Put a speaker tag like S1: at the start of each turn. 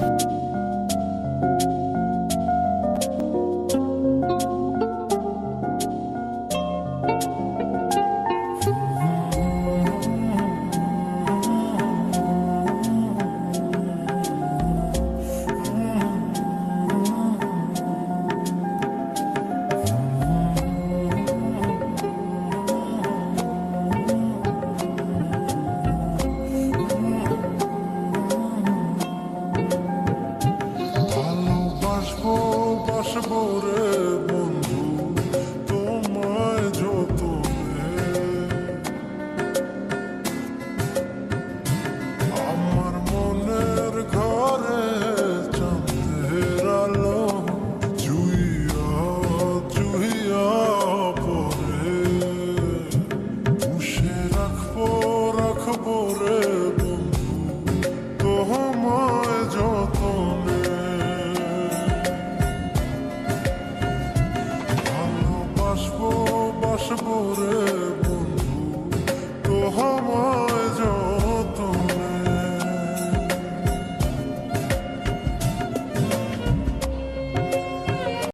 S1: you বাসবো রে বন্ধু তোমায় যতনে। আমার মনের ঘরে চাঁদের রাখব مشبوره